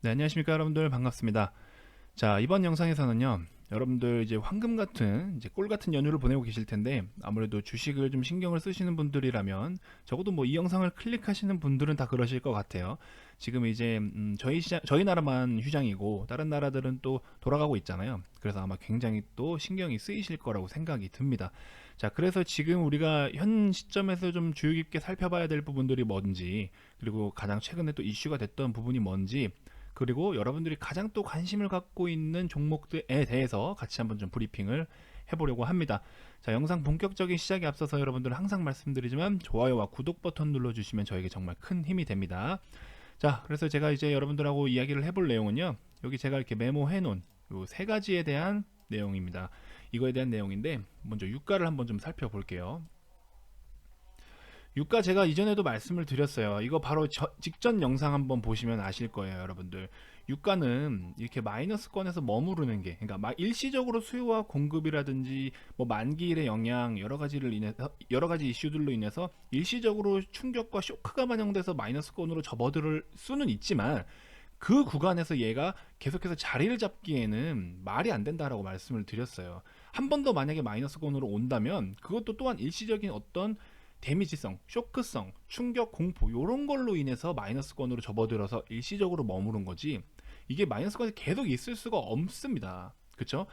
네, 안녕하십니까 여러분들 반갑습니다. 자, 이번 영상에서는요. 여러분들 이제 황금 같은 이제 꿀 같은 연휴를 보내고 계실 텐데 아무래도 주식을 좀 신경을 쓰시는 분들이라면 적어도 뭐 이 영상을 클릭하시는 분들은 다 그러실 것 같아요. 지금 이제 음, 저희 시장, 저희 나라만 휴장이고 다른 나라들은 또 돌아가고 있잖아요. 그래서 아마 굉장히 또 신경이 쓰이실 거라고 생각이 듭니다. 자, 그래서 지금 우리가 현 시점에서 좀 주의 깊게 살펴봐야 될 부분들이 뭔지 그리고 가장 최근에 또 이슈가 됐던 부분이 뭔지 그리고 여러분들이 가장 또 관심을 갖고 있는 종목들에 대해서 같이 한번 좀 브리핑을 해보려고 합니다. 자, 영상 본격적인 시작에 앞서서 여러분들 항상 말씀드리지만 좋아요와 구독 버튼 눌러주시면 저에게 정말 큰 힘이 됩니다. 자, 그래서 제가 이제 여러분들하고 이야기를 해볼 내용은요. 여기 제가 이렇게 메모해 놓은 요 세 가지에 대한 내용입니다. 이거에 대한 내용인데 먼저 유가를 한번 좀 살펴볼게요. 유가 제가 이전에도 말씀을 드렸어요. 이거 바로 저- 직전 영상 한번 보시면 아실 거예요, 여러분들. 유가는 이렇게 마이너스권에서 머무르는 게, 그러니까 막 일시적으로 수요와 공급이라든지 뭐 만기일의 영향 여러 가지를 인해서 여러 가지 이슈들로 인해서 일시적으로 충격과 쇼크가 반영돼서 마이너스권으로 접어들 수는 있지만 그 구간에서 얘가 계속해서 자리를 잡기에는 말이 안 된다라고 말씀을 드렸어요. 한 번 더 만약에 마이너스권으로 온다면 그것도 또한 일시적인 어떤 데미지성, 쇼크성, 충격, 공포 이런 걸로 인해서 마이너스권으로 접어들어서 일시적으로 머무른 거지 이게 마이너스권이 계속 있을 수가 없습니다. 그렇죠?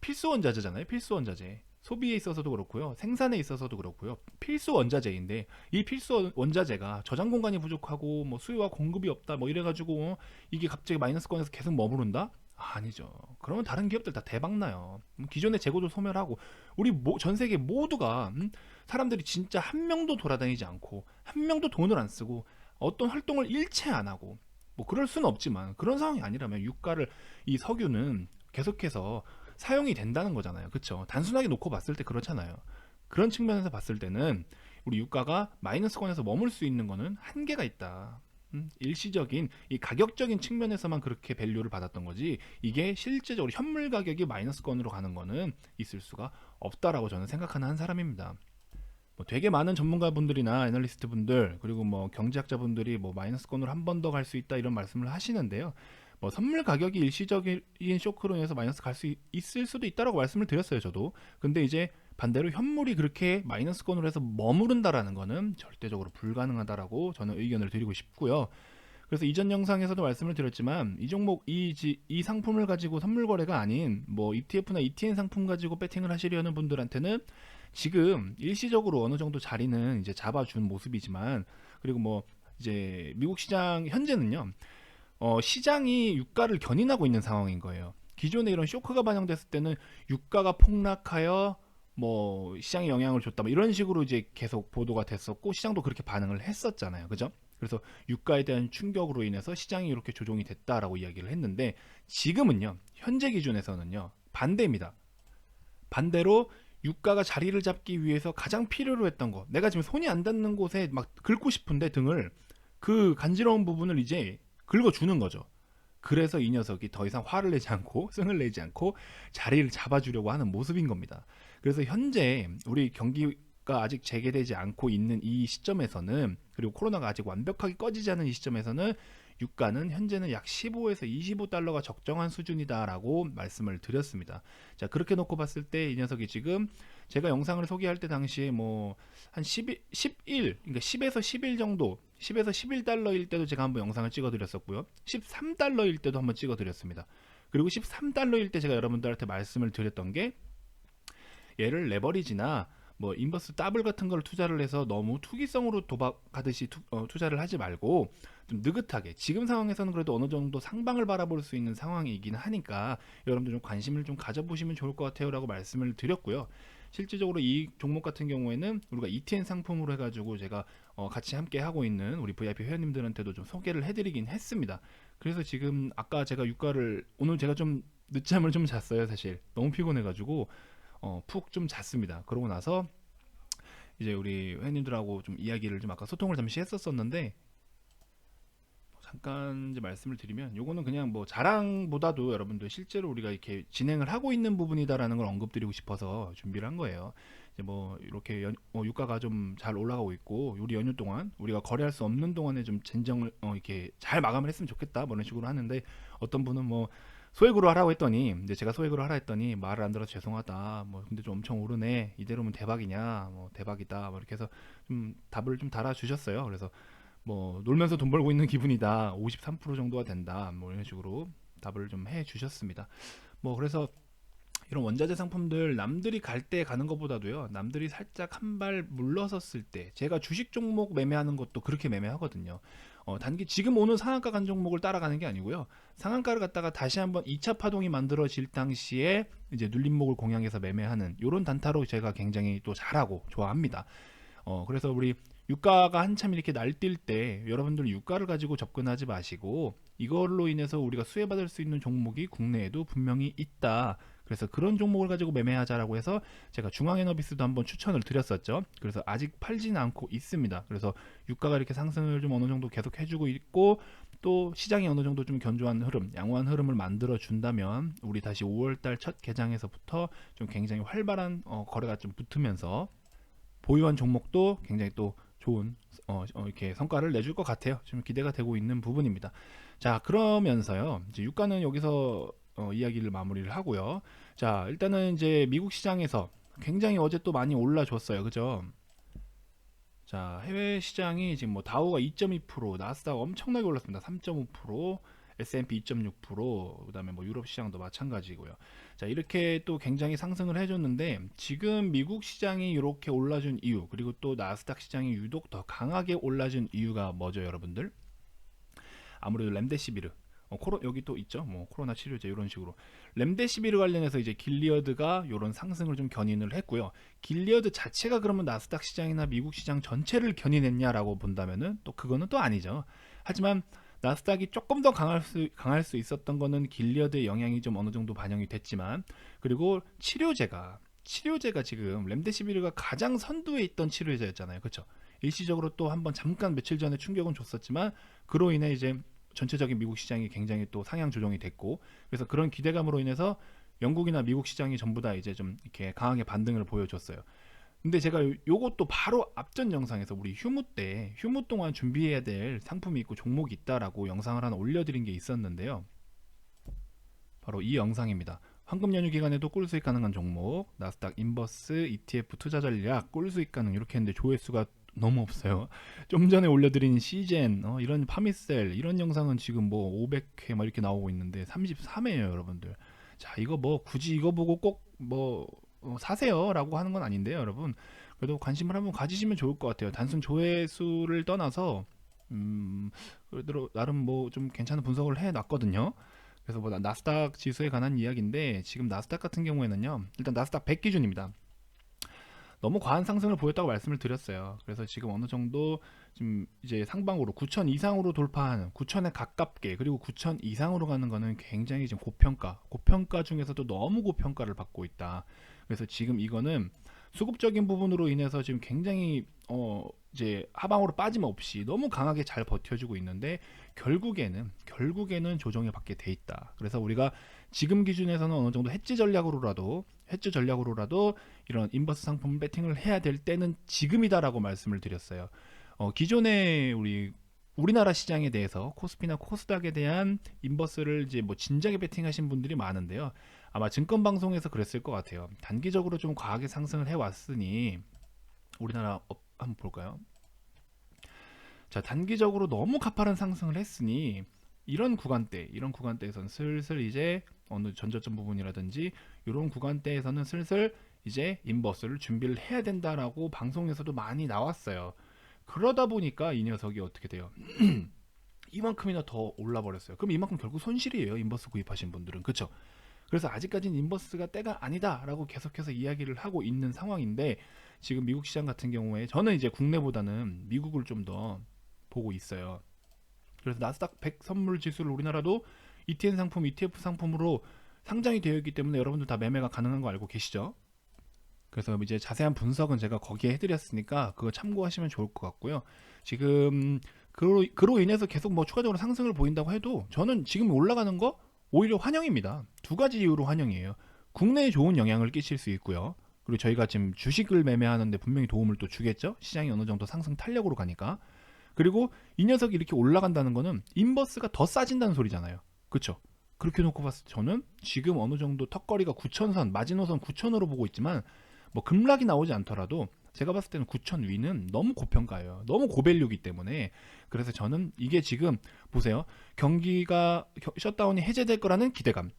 필수 원자재잖아요. 필수 원자재. 소비에 있어서도 그렇고요. 생산에 있어서도 그렇고요. 필수 원자재인데 이 필수 원자재가 저장 공간이 부족하고 뭐 수요와 공급이 없다 뭐 이래 가지고 이게 갑자기 마이너스권에서 계속 머무른다? 아니죠. 그러면 다른 기업들 다 대박 나요. 음, 기존의 재고도 소멸하고 우리 모- 전 세계 모두가 음, 사람들이 진짜 한 명도 돌아다니지 않고 한 명도 돈을 안 쓰고 어떤 활동을 일체 안 하고 뭐 그럴 수는 없지만 그런 상황이 아니라면 유가를 이 석유는 계속해서 사용이 된다는 거잖아요. 그렇죠? 단순하게 놓고 봤을 때 그렇잖아요. 그런 측면에서 봤을 때는 우리 유가가 마이너스권에서 머물 수 있는 거는 한계가 있다. 음, 일시적인 이 가격적인 측면에서만 그렇게 밸류를 받았던 거지 이게 실제적으로 현물 가격이 마이너스권으로 가는 거는 있을 수가 없다라고 저는 생각하는 한 사람입니다. 뭐 되게 많은 전문가분들이나 애널리스트 분들 그리고 뭐 경제학자 분들이 뭐 마이너스권으로 한 번 더 갈 수 있다 이런 말씀을 하시는데요. 뭐 선물 가격이 일시적인 쇼크로 인해서 마이너스 갈 수 있을 수도 있다라고 말씀을 드렸어요, 저도. 근데 이제 반대로 현물이 그렇게 마이너스권으로 해서 머무른다라는 거는 절대적으로 불가능하다라고 저는 의견을 드리고 싶고요. 그래서 이전 영상에서도 말씀을 드렸지만 이 종목 이, 지- 이 상품을 가지고 선물 거래가 아닌 뭐 ETF나 ETN 상품 가지고 배팅을 하시려는 분들한테는 지금 일시적으로 어느 정도 자리는 이제 잡아준 모습이지만 그리고 뭐 이제 미국 시장 현재는요 어, 시장이 유가를 견인하고 있는 상황인 거예요. 기존에 이런 쇼크가 반영됐을 때는 유가가 폭락하여 뭐 시장에 영향을 줬다 뭐 이런 식으로 이제 계속 보도가 됐었고 시장도 그렇게 반응을 했었잖아요. 그죠? 그래서 유가에 대한 충격으로 인해서 시장이 이렇게 조종이 됐다라고 이야기를 했는데 지금은요. 현재 기준에서는요. 반대입니다. 반대로 유가가 자리를 잡기 위해서 가장 필요로 했던 거 내가 지금 손이 안 닿는 곳에 막 긁고 싶은데 등을 그 간지러운 부분을 이제 긁어주는 거죠. 그래서 이 녀석이 더 이상 화를 내지 않고 승을 내지 않고 자리를 잡아주려고 하는 모습인 겁니다. 그래서 현재 우리 경기가 아직 재개되지 않고 있는 이 시점에서는 그리고 코로나가 아직 완벽하게 꺼지지 않은 이 시점에서는 유가는 현재는 약 15에서 25달러가 적정한 수준이다라고 말씀을 드렸습니다. 자 그렇게 놓고 봤을 때 이 녀석이 지금 제가 영상을 소개할 때 당시에 뭐 한 11, 11 그러니까 10에서 11 정도 10에서 11달러일 때도 제가 한번 영상을 찍어 드렸었고요 13달러일 때도 한번 찍어 드렸습니다 그리고 13달러일 때 제가 여러분들한테 말씀을 드렸던 게 얘를 레버리지나 뭐 인버스 더블 같은 걸 투자를 해서 너무 투기성으로 도박하듯이 투, 어, 투자를 하지 말고 좀 느긋하게 지금 상황에서는 그래도 어느 정도 상방을 바라볼 수 있는 상황이긴 하니까 여러분들 좀 관심을 좀 가져보시면 좋을 것 같아요라고 말씀을 드렸고요. 실질적으로 이 종목 같은 경우에는 우리가 ETN 상품으로 해가지고 제가 어, 같이 함께 하고 있는 우리 VIP 회원님들한테도 좀 소개를 해드리긴 했습니다. 그래서 지금 아까 제가 유가를 오늘 제가 좀 늦잠을 좀 잤어요 사실 너무 피곤해가지고 어, 푹 좀 잤습니다. 그러고 나서 이제 우리 회원님들하고 좀 이야기를 좀 아까 소통을 잠시 했었었는데 잠깐 이제 말씀을 드리면 요거는 그냥 뭐 자랑보다도 여러분들 실제로 우리가 이렇게 진행을 하고 있는 부분이다라는 걸 언급드리고 싶어서 준비를 한 거예요. 이제 뭐 이렇게 연, 어, 유가가 좀 잘 올라가고 있고 우리 연휴 동안 우리가 거래할 수 없는 동안에 좀 진정을 어, 이렇게 잘 마감을 했으면 좋겠다 뭐 이런 식으로 하는데 어떤 분은 뭐 소액으로 하라고 했더니 이제 제가 소액으로 하라 했더니 말을 안 들어서 죄송하다. 뭐 근데 좀 엄청 오르네. 이대로면 대박이냐. 뭐 대박이다. 뭐 이렇게 해서 좀 답을 좀 달아 주셨어요. 그래서 뭐 놀면서 돈 벌고 있는 기분이다. 53% 정도가 된다. 뭐 이런 식으로 답을 좀 해 주셨습니다. 뭐 그래서 이런 원자재 상품들 남들이 갈 때 가는 것보다도요. 남들이 살짝 한 발 물러섰을 때 제가 주식 종목 매매하는 것도 그렇게 매매하거든요 어, 단기 지금 오는 상한가 간 종목을 따라가는 게 아니고요 상한가를 갖다가 다시 한번 2차 파동이 만들어질 당시에 이제 눌림목을 공략해서 매매하는 이런 단타로 제가 굉장히 또 잘하고 좋아합니다 어, 그래서 우리 유가가 한참 이렇게 날뛸 때 여러분들 유가를 가지고 접근하지 마시고 이걸로 인해서 우리가 수혜받을 수 있는 종목이 국내에도 분명히 있다. 그래서 그런 종목을 가지고 매매하자라고 해서 제가 중앙에너비스도 한번 추천을 드렸었죠. 그래서 아직 팔지는 않고 있습니다. 그래서 유가가 이렇게 상승을 좀 어느 정도 계속 해주고 있고 또 시장이 어느 정도 좀 견조한 흐름, 양호한 흐름을 만들어 준다면 우리 다시 5월달 첫 개장에서부터 좀 굉장히 활발한 어, 거래가 좀 붙으면서 보유한 종목도 굉장히 또 좋은 어, 어, 이렇게 성과를 내줄 것 같아요. 지금 기대가 되고 있는 부분입니다. 자 그러면서요 이제 유가는 여기서 어, 이야기를 마무리를 하고요. 자 일단은 이제 미국 시장에서 굉장히 어제 또 많이 올라줬어요, 그죠? 자 해외 시장이 지금 뭐 다우가 2.2%, 나스닥 엄청나게 올랐습니다. 3.5%, S&P 2.6%, 그다음에 뭐 유럽 시장도 마찬가지고요. 자 이렇게 또 굉장히 상승을 해 줬는데 지금 미국 시장이 이렇게 올라준 이유 그리고 또 나스닥 시장이 유독 더 강하게 올라준 이유가 뭐죠, 여러분들? 아무래도 렘데시비르 어, 코로 여기 또 있죠? 뭐 코로나 치료제 이런 식으로. 렘데시비르 관련해서 이제 길리어드가 이런 상승을 좀 견인을 했고요. 길리어드 자체가 그러면 나스닥 시장이나 미국 시장 전체를 견인했냐라고 본다면은 또 그거는 또 아니죠. 하지만 나스닥이 조금 더 강할 수 강할 수 있었던 거는 길리어드의 영향이 좀 어느 정도 반영이 됐지만 그리고 치료제가 치료제가 지금 렘데시비르가 가장 선두에 있던 치료제였잖아요. 그렇죠 일시적으로 또 한번 잠깐 며칠 전에 충격은 줬었지만 그로 인해 이제 전체적인 미국 시장이 굉장히 또 상향 조정이 됐고 그래서 그런 기대감으로 인해서 영국이나 미국 시장이 전부 다 이제 좀 이렇게 강하게 반등을 보여줬어요. 근데 제가 요- 요것도 바로 앞전 영상에서 우리 휴무 때 휴무 동안 준비해야 될 상품이 있고 종목이 있다라고 영상을 하나 올려드린 게 있었는데요. 바로 이 영상입니다. 황금 연휴 기간에도 꿀 수익 가능한 종목 나스닥 인버스 ETF 투자 전략 꿀 수익 가능 이렇게 했는데 조회수가 너무 없어요. 좀 전에 올려드린 시젠 어, 이런 파미셀 이런 영상은 지금 뭐 500회 막 이렇게 나오고 있는데 33회예요, 여러분들. 자, 이거 뭐 굳이 이거 보고 꼭뭐 사세요라고 하는 건 아닌데요, 여러분. 그래도 관심을 한번 가지시면 좋을 것 같아요. 단순 조회수를 떠나서 음, 그래도 나름 뭐 좀 괜찮은 분석을 해 놨거든요. 그래서 뭐 나- 나스닥 지수에 관한 이야기인데 지금 나스닥 같은 경우에는요. 일단 나스닥 100 기준입니다. 너무 과한 상승을 보였다고 말씀을 드렸어요. 그래서 지금 어느 정도 지금 이제 상방으로 9천 이상으로 돌파하는 9천에 가깝게 그리고 9천 이상으로 가는 거는 굉장히 지금 고평가, 고평가 중에서도 너무 고평가를 받고 있다. 그래서 지금 이거는 수급적인 부분으로 인해서 지금 굉장히 어 이제 하방으로 빠짐없이 너무 강하게 잘 버텨주고 있는데 결국에는 결국에는 조정에 받게 돼 있다. 그래서 우리가 지금 기준에서는 어느 정도 해지 전략으로라도 해지 전략으로라도 이런 인버스 상품 배팅을 해야 될 때는 지금이다라고 말씀을 드렸어요. 어, 기존에 우리 우리나라 시장에 대해서 코스피나 코스닥에 대한 인버스를 이제 뭐 진작에 배팅하신 분들이 많은데요. 아마 증권 방송에서 그랬을 것 같아요. 단기적으로 좀 과하게 상승을 해 왔으니 우리나라 업 한번 볼까요? 자, 단기적으로 너무 가파른 상승을 했으니 이런 구간대, 이런 구간대에서는 슬슬 이제 어느 전저점 부분이라든지 이런 구간대에서는 슬슬 이제 인버스를 준비를 해야 된다라고 방송에서도 많이 나왔어요. 그러다 보니까 이 녀석이 어떻게 돼요? 이만큼이나 더 올라 버렸어요. 그럼 이만큼 결국 손실이에요. 인버스 구입하신 분들은. 그렇죠? 그래서 아직까지는 인버스가 때가 아니다라고 계속해서 이야기를 하고 있는 상황인데 지금 미국 시장 같은 경우에 저는 이제 국내보다는 미국을 좀 더 보고 있어요. 그래서 나스닥 100 선물 지수를 우리나라도 ETN 상품, ETF 상품으로 상장이 되어 있기 때문에 여러분들 다 매매가 가능한 거 알고 계시죠? 그래서 이제 자세한 분석은 제가 거기에 해드렸으니까 그거 참고하시면 좋을 것 같고요. 지금 그로, 그로 인해서 계속 뭐 추가적으로 상승을 보인다고 해도 저는 지금 올라가는 거 오히려 환영입니다. 두 가지 이유로 환영이에요. 국내에 좋은 영향을 끼칠 수 있고요. 그리고 저희가 지금 주식을 매매하는데 분명히 도움을 또 주겠죠. 시장이 어느 정도 상승 탄력으로 가니까. 그리고 이 녀석이 이렇게 올라간다는 거는 인버스가 더 싸진다는 소리잖아요. 그렇죠? 그렇게 놓고 봤을 때 저는 지금 어느 정도 턱걸이가 9천선, 마지노선 9천으로 보고 있지만 뭐 급락이 나오지 않더라도 제가 봤을 때는 9천 위는 너무 고평가예요. 너무 고밸류기 때문에 그래서 저는 이게 지금 보세요. 경기가 겨- 셧다운이 해제될 거라는 기대감,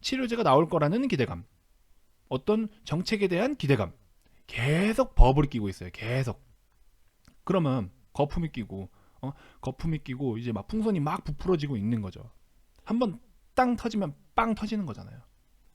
치료제가 나올 거라는 기대감, 어떤 정책에 대한 기대감 계속 버블이 끼고 있어요. 계속. 그러면 거품이 끼고 어? 거품이 끼고 이제 막 풍선이 막 부풀어지고 있는 거죠. 한번 땅 터지면 빵 터지는 거잖아요.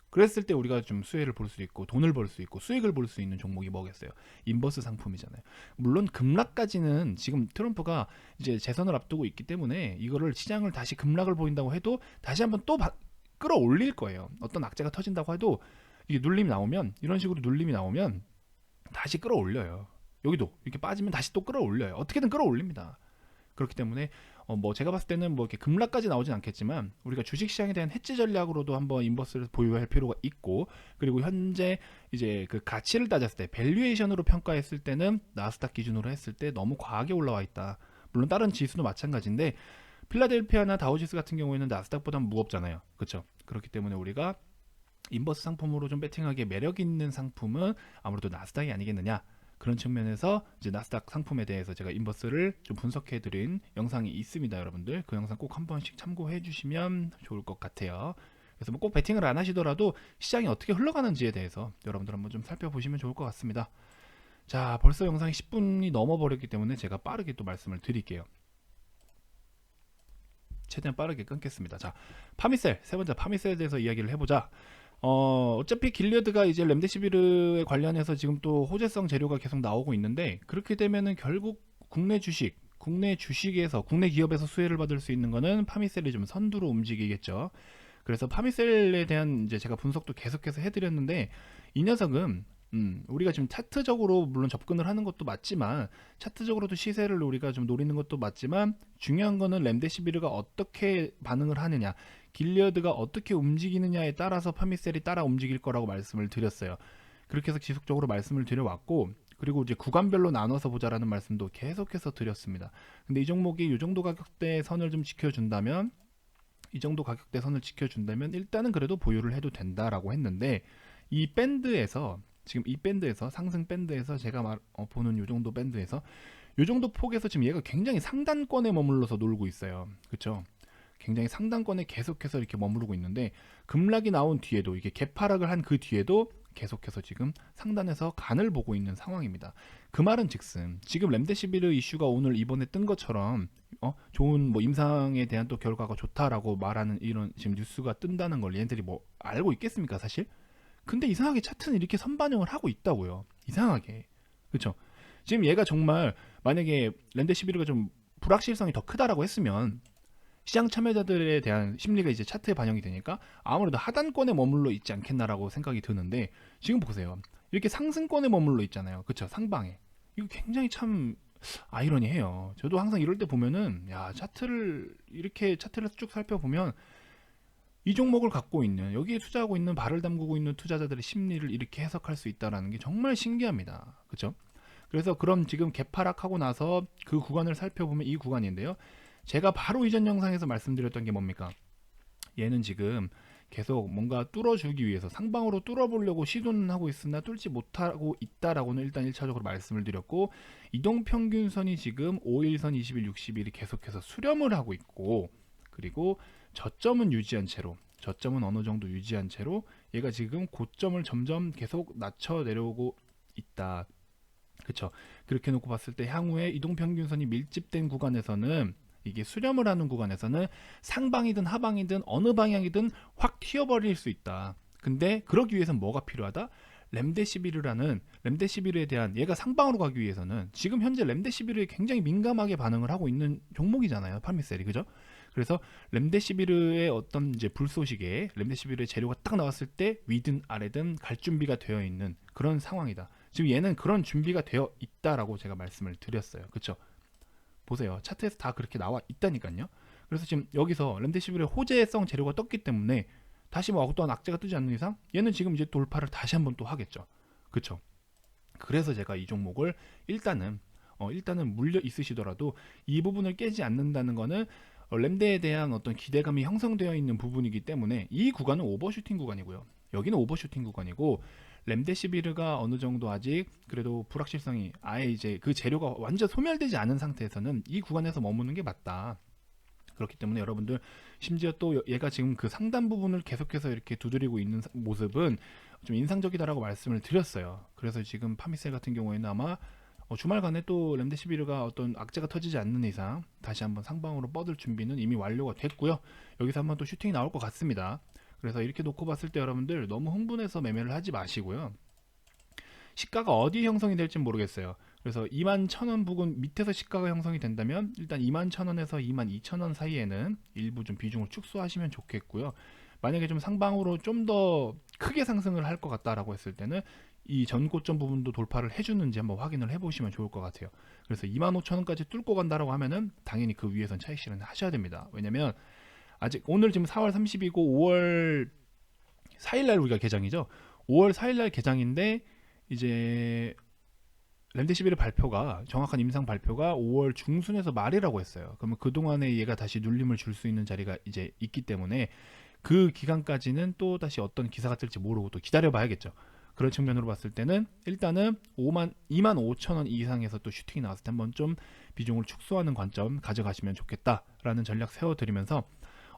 그랬을 때 우리가 좀 수혜를 볼 수 있고 돈을 벌 수 있고 수익을 볼 수 있는 종목이 뭐겠어요? 인버스 상품이잖아요. 물론 급락까지는 지금 트럼프가 이제 재선을 앞두고 있기 때문에 이거를 시장을 다시 급락을 보인다고 해도 다시 한번 또 바- 끌어올릴 거예요. 어떤 악재가 터진다고 해도 이게 눌림이 나오면 이런 식으로 눌림이 나오면 다시 끌어올려요. 여기도 이렇게 빠지면 다시 또 끌어올려요. 어떻게든 끌어올립니다. 그렇기 때문에 어, 뭐 제가 봤을 때는 뭐 이렇게 급락까지 나오진 않겠지만 우리가 주식 시장에 대한 해지 전략으로도 한번 인버스를 보유할 필요가 있고 그리고 현재 이제 그 가치를 따졌을 때 밸류에이션으로 평가했을 때는 나스닥 기준으로 했을 때 너무 과하게 올라와 있다. 물론 다른 지수도 마찬가지인데 필라델피아나 다우지수 같은 경우에는 나스닥보다 무겁잖아요. 그렇죠? 그렇기 때문에 우리가 인버스 상품으로 좀 배팅하기에 매력 있는 상품은 아무래도 나스닥이 아니겠느냐. 그런 측면에서 이제 나스닥 상품에 대해서 제가 인버스를 좀 분석해 드린 영상이 있습니다, 여러분들. 그 영상 꼭 한 번씩 참고해 주시면 좋을 것 같아요. 그래서 뭐 꼭 베팅을 안 하시더라도 시장이 어떻게 흘러가는지에 대해서 여러분들 한번 좀 살펴보시면 좋을 것 같습니다. 자, 벌써 영상이 10분이 넘어 버렸기 때문에 제가 빠르게 또 말씀을 드릴게요. 최대한 빠르게 끊겠습니다. 자, 파미셀 세 번째 파미셀에 대해서 이야기를 해보자. 어, 어차피 길리어드가 이제 렘데시비르에 관련해서 지금 또 호재성 재료가 계속 나오고 있는데 그렇게 되면은 결국 국내 주식, 국내 주식에서 국내 기업에서 수혜를 받을 수 있는 거는 파미셀이 좀 선두로 움직이겠죠. 그래서 파미셀에 대한 이제 제가 분석도 계속해서 해드렸는데 이 녀석은 음, 우리가 지금 차트적으로 물론 접근을 하는 것도 맞지만 차트적으로도 시세를 우리가 좀 노리는 것도 맞지만 중요한 거는 렘데시비르가 어떻게 반응을 하느냐 길리어드가 어떻게 움직이느냐에 따라서 파미셀이 따라 움직일 거라고 말씀을 드렸어요. 그렇게 해서 지속적으로 말씀을 드려왔고 그리고 이제 구간별로 나눠서 보자라는 말씀도 계속해서 드렸습니다. 근데 이 종목이 이 정도 가격대 선을 좀 지켜준다면 이 정도 가격대 선을 지켜준다면 일단은 그래도 보유를 해도 된다라고 했는데 이 밴드에서 지금 이 밴드에서 상승 밴드에서 제가 말, 어, 보는 이 정도 밴드에서 이 정도 폭에서 지금 얘가 굉장히 상단권에 머물러서 놀고 있어요. 그렇죠? 굉장히 상단권에 계속해서 이렇게 머무르고 있는데 급락이 나온 뒤에도 이게 개파락을 한 그 뒤에도 계속해서 지금 상단에서 간을 보고 있는 상황입니다. 그 말은 즉슨 지금 렘데시비르 이슈가 오늘 이번에 뜬 것처럼 어 좋은 뭐 임상에 대한 또 결과가 좋다라고 말하는 이런 지금 뉴스가 뜬다는 걸 얘네들이 뭐 알고 있겠습니까 사실? 근데 이상하게 차트는 이렇게 선반영을 하고 있다고요. 이상하게 그렇죠? 지금 얘가 정말 만약에 렘데시비르가 좀 불확실성이 더 크다라고 했으면 시장 참여자들에 대한 심리가 이제 차트에 반영이 되니까 아무래도 하단권에 머물러 있지 않겠나라고 생각이 드는데 지금 보세요. 이렇게 상승권에 머물러 있잖아요. 그쵸? 상방에. 이거 굉장히 참 아이러니해요. 저도 항상 이럴 때 보면은 야 차트를 이렇게 차트를 쭉 살펴보면 이 종목을 갖고 있는 여기에 투자하고 있는 발을 담그고 있는 투자자들의 심리를 이렇게 해석할 수 있다라는 게 정말 신기합니다. 그렇죠? 그래서 그럼 지금 개파락하고 나서 그 구간을 살펴보면 이 구간인데요. 제가 바로 이전 영상에서 말씀드렸던 게 뭡니까? 얘는 지금 계속 뭔가 뚫어주기 위해서 상방으로 뚫어보려고 시도는 하고 있으나 뚫지 못하고 있다라고는 일단 1차적으로 말씀을 드렸고 이동평균선이 지금 5일선, 20일, 60일이 계속해서 수렴을 하고 있고 그리고 저점은 유지한 채로 저점은 어느 정도 유지한 채로 얘가 지금 고점을 점점 계속 낮춰 내려오고 있다. 그렇죠. 그렇게 놓고 봤을 때 향후에 이동평균선이 밀집된 구간에서는 이게 수렴을 하는 구간에서는 상방이든 하방이든 어느 방향이든 확 튀어버릴 수 있다. 근데 그러기 위해서는 뭐가 필요하다? 렘데시비르라는 렘데시비르에 대한 얘가 상방으로 가기 위해서는 지금 현재 렘데시비르에 굉장히 민감하게 반응을 하고 있는 종목이잖아요. 팔미셀이 그죠? 그래서 렘데시비르의 어떤 이제 불소식에 렘데시비르의 재료가 딱 나왔을 때 위든 아래든 갈 준비가 되어 있는 그런 상황이다. 지금 얘는 그런 준비가 되어 있다라고 제가 말씀을 드렸어요. 그렇죠? 보세요. 차트에서 다 그렇게 나와 있다니까요. 그래서 지금 여기서 렘데시비르의 호재성 재료가 떴기 때문에 다시 뭐 어떠한 악재가 뜨지 않는 이상 얘는 지금 이제 돌파를 다시 한번 또 하겠죠. 그쵸? 그래서 제가 이 종목을 일단은 어, 일단은 물려 있으시더라도 이 부분을 깨지 않는다는 거는 어, 램대에 대한 어떤 기대감이 형성되어 있는 부분이기 때문에 이 구간은 오버슈팅 구간이고요. 여기는 오버슈팅 구간이고 램데시비르가 어느 정도 아직 그래도 불확실성이 아예 이제 그 재료가 완전 소멸되지 않은 상태에서는 이 구간에서 머무는 게 맞다. 그렇기 때문에 여러분들 심지어 또 얘가 지금 그 상단 부분을 계속해서 이렇게 두드리고 있는 사- 모습은 좀 인상적이다라고 말씀을 드렸어요. 그래서 지금 파미셀 같은 경우에는 아마 어, 주말간에 또 램데시비르가 어떤 악재가 터지지 않는 이상 다시 한번 상방으로 뻗을 준비는 이미 완료가 됐고요. 여기서 한번 또 슈팅이 나올 것 같습니다. 그래서 이렇게 놓고 봤을 때 여러분들 너무 흥분해서 매매를 하지 마시고요. 시가가 어디 형성이 될지 모르겠어요. 그래서 2만 1,000원 부근 밑에서 시가가 형성이 된다면 일단 2만 1,000원에서 2만 2,000원 사이에는 일부 좀 비중을 축소하시면 좋겠고요. 만약에 좀 상방으로 좀 더 크게 상승을 할 것 같다라고 했을 때는 이 전고점 부분도 돌파를 해주는지 한번 확인을 해보시면 좋을 것 같아요. 그래서 25,000원까지 뚫고 간다라고 하면은 당연히 그 위에선 차익 실현 하셔야 됩니다. 왜냐면 아직 오늘 지금 4월 30이고 5월 4일날 우리가 개장이죠. 5월 4일날 개장인데 이제 램데시비르 발표가 정확한 임상 발표가 5월 중순에서 말이라고 했어요. 그러면 그 동안에 얘가 다시 눌림을 줄 수 있는 자리가 이제 있기 때문에 그 기간까지는 또 다시 어떤 기사가 뜰지 모르고 또 기다려 봐야겠죠. 그런 측면으로 봤을 때는 일단은 5만 2만 5천 원 이상에서 또 슈팅이 나왔을 때 한번 좀 비중을 축소하는 관점 가져가시면 좋겠다라는 전략 세워드리면서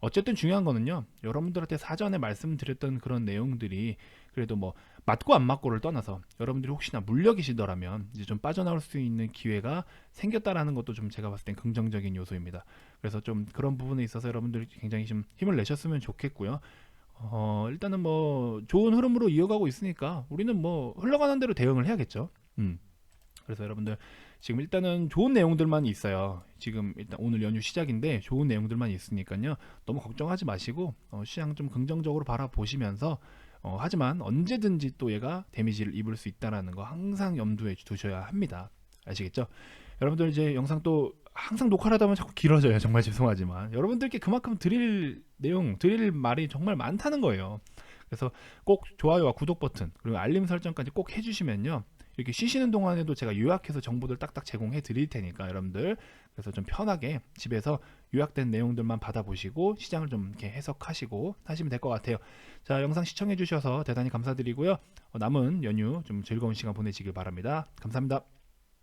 어쨌든 중요한 거는요 여러분들한테 사전에 말씀드렸던 그런 내용들이 그래도 뭐 맞고 안 맞고를 떠나서 여러분들이 혹시나 물려 계시더라면 이제 좀 빠져나올 수 있는 기회가 생겼다라는 것도 좀 제가 봤을 땐 긍정적인 요소입니다. 그래서 좀 그런 부분에 있어서 여러분들이 굉장히 좀 힘을 내셨으면 좋겠고요. 어, 일단은 뭐 좋은 흐름으로 이어가고 있으니까 우리는 뭐 흘러가는 대로 대응을 해야겠죠. 음. 그래서 여러분들 지금 일단은 좋은 내용들만 있어요. 지금 일단 오늘 연휴 시작인데 좋은 내용들만 있으니까요. 너무 걱정하지 마시고 어, 시장 좀 긍정적으로 바라보시면서 어, 하지만 언제든지 또 얘가 데미지를 입을 수 있다라는 거 항상 염두에 두셔야 합니다. 아시겠죠? 여러분들 이제 영상 또 항상 녹화를 하다 보면 자꾸 길어져요. 정말 죄송하지만 여러분들께 그만큼 드릴 내용, 드릴 말이 정말 많다는 거예요. 그래서 꼭 좋아요와 구독 버튼 그리고 알림 설정까지 꼭 해주시면요. 이렇게 쉬시는 동안에도 제가 요약해서 정보들 딱딱 제공해 드릴 테니까 여러분들 그래서 좀 편하게 집에서 요약된 내용들만 받아보시고 시장을 좀 이렇게 해석하시고 하시면 될 것 같아요. 자 영상 시청해 주셔서 대단히 감사드리고요. 어, 남은 연휴 좀 즐거운 시간 보내시길 바랍니다. 감사합니다.